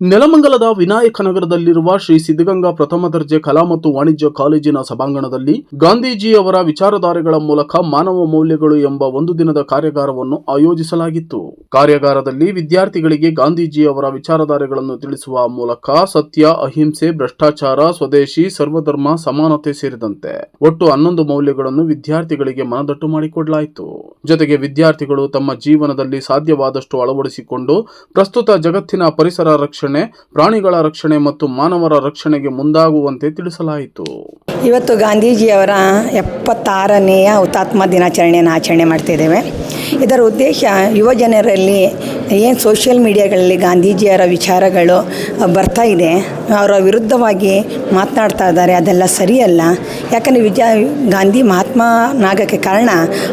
ನೆಲಮಂಗಲದ ವಿನಾಯಕ ನಗರದಲ್ಲಿರುವ ಶ್ರೀ ಸಿದ್ಧಗಂಗಾ ಪ್ರಥಮ ದರ್ಜೆ ಕಲಾ ಮತ್ತು ವಾಣಿಜ್ಯ ಕಾಲೇಜಿನ ಸಭಾಂಗಣದಲ್ಲಿ ಗಾಂಧೀಜಿಯವರ ವಿಚಾರಧಾರೆಗಳ ಮೂಲಕ ಮಾನವ ಮೌಲ್ಯಗಳು ಎಂಬ ಒಂದು ದಿನದ ಕಾರ್ಯಾಗಾರವನ್ನು ಆಯೋಜಿಸಲಾಗಿತ್ತು. ಕಾರ್ಯಾಗಾರದಲ್ಲಿ ವಿದ್ಯಾರ್ಥಿಗಳಿಗೆ ಗಾಂಧೀಜಿಯವರ ವಿಚಾರಧಾರೆಗಳನ್ನು ತಿಳಿಸುವ ಮೂಲಕ ಸತ್ಯ, ಅಹಿಂಸೆ, ಭ್ರಷ್ಟಾಚಾರ, ಸ್ವದೇಶಿ, ಸರ್ವಧರ್ಮ, ಸಮಾನತೆ ಸೇರಿದಂತೆ ಒಟ್ಟು ಹನ್ನೊಂದು ಮೌಲ್ಯಗಳನ್ನು ವಿದ್ಯಾರ್ಥಿಗಳಿಗೆ ಮನದಟ್ಟು ಮಾಡಿಕೊಡಲಾಯಿತು. ಜೊತೆಗೆ ವಿದ್ಯಾರ್ಥಿಗಳು ತಮ್ಮ ಜೀವನದಲ್ಲಿ ಸಾಧ್ಯವಾದಷ್ಟು ಅಳವಡಿಸಿಕೊಂಡು ಪ್ರಸ್ತುತ ಜಗತ್ತಿನ ಪರಿಸರ ರಕ್ಷಣೆ ಪ್ರಾಣಿಗಳ ರಕ್ಷಣೆ ಮತ್ತು ಮಾನವರ ರಕ್ಷಣೆಗೆ ಮುಂದಾಗುವಂತೆ ತಿಳಿಸಲಾಯಿತು. ಇವತ್ತು ಗಾಂಧೀಜಿಯವರ ಎಪ್ಪತ್ತಾರನೆಯ ಹುತಾತ್ಮ ದಿನಾಚರಣೆಯನ್ನು ಆಚರಣೆ ಮಾಡ್ತಿದ್ದೇವೆ ಇದರ ಉದ್ದೇಶ ಯುವ ಜನರಲ್ಲಿ ಏನು ಸೋಷಿಯಲ್ ಮೀಡಿಯಾಗಳಲ್ಲಿ ಗಾಂಧೀಜಿಯವರ ವಿಚಾರಗಳು ಬರ್ತಾ ಇದೆ ಅವರ ವಿರುದ್ಧವಾಗಿ ಮಾತನಾಡ್ತಾ ಇದ್ದಾರೆ, ಅದೆಲ್ಲ ಸರಿಯಲ್ಲ. ಯಾಕಂದರೆ ವಿಜಯ ಗಾಂಧಿ ಮಹಾತ್ಮನಾಗಕ್ಕೆ ಕಾರಣ,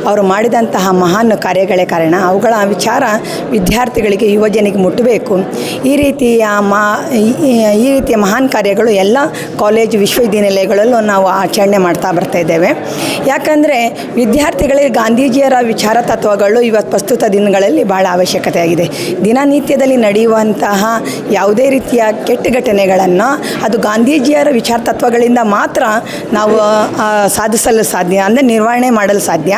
ಅವರು ಮಾಡಿದಂತಹ ಮಹಾನ್ ಕಾರ್ಯಗಳೇ ಕಾರಣ. ಅವುಗಳ ವಿಚಾರ ವಿದ್ಯಾರ್ಥಿಗಳಿಗೆ ಯುವಜನಿಗೆ ಮುಟ್ಟಬೇಕು. ಈ ರೀತಿಯ ಮಾ, ಈ- ರೀತಿಯ ಮಹಾನ್ ಕಾರ್ಯಗಳು ಎಲ್ಲ ಕಾಲೇಜು, ವಿಶ್ವವಿದ್ಯಾನಿಲಯಗಳಲ್ಲೂ ನಾವು ಆಚರಣೆ ಮಾಡ್ತಾ ಬರ್ತಾ ಇದ್ದೇವೆ. ಯಾಕಂದರೆ ವಿದ್ಯಾರ್ಥಿಗಳಿಗೆ ಗಾಂಧೀಜಿಯರ ವಿಚಾರ ತತ್ವಗಳು ಇವತ್ತು ಪ್ರಸ್ತುತ ದಿನಗಳಲ್ಲಿ ಭಾಳ ಅವಶ್ಯಕತೆ ಆಗಿದೆ ದಿನನಿತ್ಯದಲ್ಲಿ ನಡೆಯುವಂತಹ ಯಾವುದೇ ರೀತಿಯ ಕೆಟ್ಟ ಘಟನೆಗಳನ್ನು ಅದು ಗಾಂಧೀಜಿಯರ ವಿಚಾರ ತತ್ವಗಳಿಂದ ಮಾತ್ರ ನಾವು ಸಾಧಿಸಲು ಸಾಧ್ಯ, ಅಂದರೆ ನಿರ್ವಹಣೆ ಮಾಡಲು ಸಾಧ್ಯ.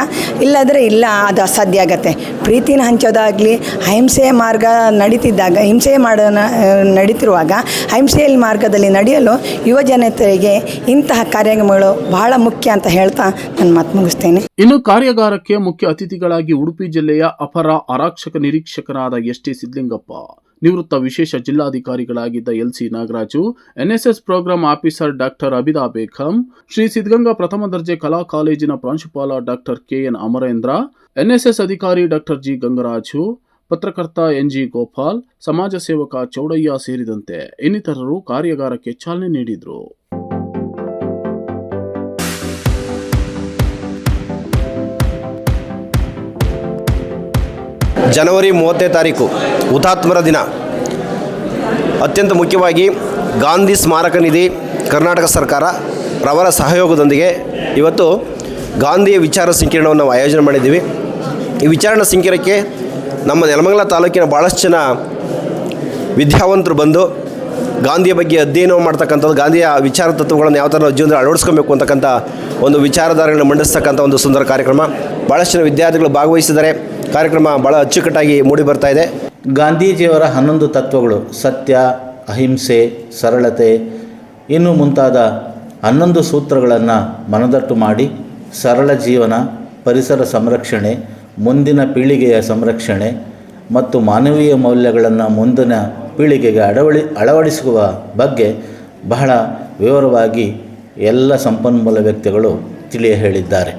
ಇಲ್ಲಾದರೆ ಇಲ್ಲ, ಅದು ಅಸಾಧ್ಯ ಆಗತ್ತೆ. ಪ್ರೀತಿನ ಹಂಚೋದಾಗಲಿ, ಅಹಿಂಸೆಯ ಮಾರ್ಗ ನಡೀತಿದ್ದಾಗ, ಹಿಂಸೆ ಮಾಡ ನಡೀತಿರುವಾಗ ಅಹಿಂಸೆಯ ಮಾರ್ಗದಲ್ಲಿ ನಡೆಯಲು ಯುವ ಜನತೆಗೆ ಇಂತಹ ಕಾರ್ಯಕ್ರಮಗಳು ಬಹಳ ಮುಖ್ಯ ಅಂತ ಹೇಳ್ತಾ ನಾನು ಮಾತು ಮುಗಿಸ್ತೇನೆ. ಇನ್ನು ಕಾರ್ಯಾಗಾರಕ್ಕೆ ಮುಖ್ಯ ಅತಿಥಿಗಳಾಗಿ ಉಡುಪಿ ಜಿಲ್ಲೆಯ ಅಪರ ಆರಕ್ಷಕ ನಿರೀಕ್ಷಕರಾದ ಎಸ್ ಟಿ ಸಿದ್ಲಿಂಗಪ್ಪ. ನಿವೃತ್ತ ವಿಶೇಷ ಜಿಲ್ಲಾಧಿಕಾರಿಗಳಾಗಿದ್ದ L C Nagaraju, NSS program officer doctor Abida Begum Shri Siddaganga ಪ್ರಥಮ ದರ್ಜೆ ಕಲಾ ಕಾಲೇಜಿನ ಪ್ರಾಂಶುಪಾಲ ಡಾಕ್ಟರ್ ಕೆಎನ್ ಅಮರೇಂದ್ರ, ಎನ್ಎಸ್ಎಸ್ ಅಧಿಕಾರಿ ಡಾಕ್ಟರ್ ಜಿ ಗಂಗರಾಜು, ಪತ್ರಕರ್ತ ಎನ್ಜಿ ಗೋಪಾಲ್, ಸಮಾಜ ಸೇವಕ ಚೌಡಯ್ಯ ಸೇರಿದಂತೆ ಇನ್ನಿತರರು ಕಾರ್ಯಾಗಾರಕ್ಕೆ ಚಾಲನೆ ನೀಡಿದರು. ಜನವರಿ ಮೂವತ್ತನೇ ತಾರೀಕು ಹುತಾತ್ಮರ ದಿನ. ಅತ್ಯಂತ ಮುಖ್ಯವಾಗಿ ಗಾಂಧಿ ಸ್ಮಾರಕ ನಿಧಿ ಕರ್ನಾಟಕ ಸರ್ಕಾರ ರವರ ಸಹಯೋಗದೊಂದಿಗೆ ಇವತ್ತು ಗಾಂಧಿಯ ವಿಚಾರ ಸಂಕಿರಣವನ್ನು ನಾವು ಆಯೋಜನೆ ಮಾಡಿದ್ದೀವಿ. ಈ ವಿಚಾರಣ ಸಂಕಿರಣಕ್ಕೆ ನಮ್ಮ ನೆಲಮಂಗಲ ತಾಲೂಕಿನ ಭಾಳಷ್ಟು ಜನ ವಿದ್ಯಾವಂತರು ಬಂದು ಗಾಂಧಿಯ ಬಗ್ಗೆ ಅಧ್ಯಯನ ಮಾಡ್ತಕ್ಕಂಥದ್ದು, ಗಾಂಧಿಯ ವಿಚಾರ ತತ್ವಗಳನ್ನು ಯಾವ ಥರ ನಾವು ಜೀವನದಲ್ಲಿ ಅಳವಡಿಸ್ಕೊಬೇಕು ಅಂತಕ್ಕಂಥ ಒಂದು ವಿಚಾರಧಾರೆಗಳನ್ನು ಮಂಡಿಸ್ತಕ್ಕಂಥ ಒಂದು ಸುಂದರ ಕಾರ್ಯಕ್ರಮ. ಭಾಳಷ್ಟು ಜನ ವಿದ್ಯಾರ್ಥಿಗಳು ಭಾಗವಹಿಸಿದ್ದಾರೆ. ಕಾರ್ಯಕ್ರಮ ಭಾಳ ಅಚ್ಚುಕಟ್ಟಾಗಿ ಮೂಡಿ ಬರ್ತಾ ಇದೆ. ಗಾಂಧೀಜಿಯವರ ಹನ್ನೊಂದು ತತ್ವಗಳು ಸತ್ಯ, ಅಹಿಂಸೆ, ಸರಳತೆ, ಇನ್ನು ಮುಂತಾದ ಹನ್ನೊಂದು ಸೂತ್ರಗಳನ್ನು ಮನದಟ್ಟು ಮಾಡಿ ಸರಳ ಜೀವನ, ಪರಿಸರ ಸಂರಕ್ಷಣೆ, ಮುಂದಿನ ಪೀಳಿಗೆಯ ಸಂರಕ್ಷಣೆ ಮತ್ತು ಮಾನವೀಯ ಮೌಲ್ಯಗಳನ್ನು ಮುಂದಿನ ಪೀಳಿಗೆಗೆ ಅಳವಡಿ ಅಳವಡಿಸುವ ಬಗ್ಗೆ ಬಹಳ ವಿವರವಾಗಿ ಎಲ್ಲ ಸಂಪನ್ಮೂಲ ವ್ಯಕ್ತಿಗಳು ತಿಳಿಯ ಹೇಳಿದ್ದಾರೆ